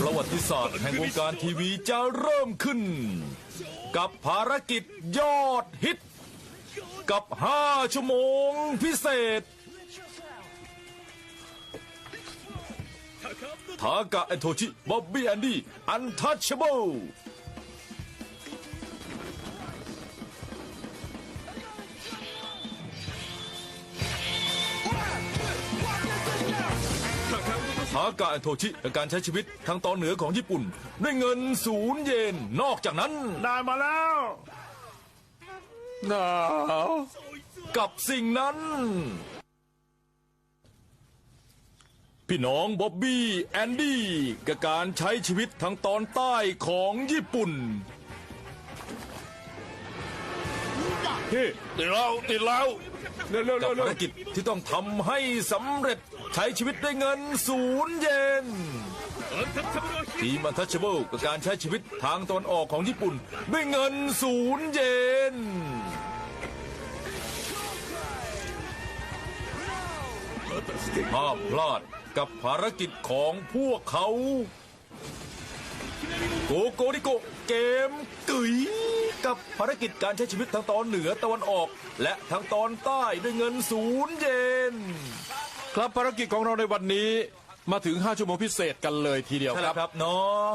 ประวัติศาสตร์แห่งวงการทีวีจะเริ่มขึ้น กับภารกิจยอดฮิต กับ 5 ชั่วโมงพิเศษ ทากะเอโทชิบ๊อบบี้แอนดี้อันทัชเบิล ทากะโทชิและการใช้ชีวิตทางตอนเหนือของญี่ปุ่น ด้วยเงินศูนย์เยน นอกจากนั้น ได้มาแล้วหนาวกับสิ่งนั้น พี่น้องบ๊อบบี้แอนดี้กับการใช้ชีวิตทางตอนใต้ของญี่ปุ่น พี่ติดแล้วติดแล้วเร็วเร็วกัเร็บวเร็ภาวรกิจที่ต้องทำให้สำเร็จใช้ชีวิตด้วยเงินศูนย์เยนทีมอันทัชเบิลกับการใช้ชีวิตทางตอนออกของญี่ปุ่น ด้วยเงินศูนย์เยน ห้ามพลาดกับภารกิจของพวกเขา โกโกริโกเกมกึ๋ย กับภารกิจการใช้ชีวิตทางตอนเหนือตะวันออก และทางตอนใต้ด้วยเงินศูนย์เยนครับภารกิจของเราในวันนี้มาถึง 5 ชั่วโมงพิเศษกันเลยทีเดียวใช่คแล้รับ วครับเนาะ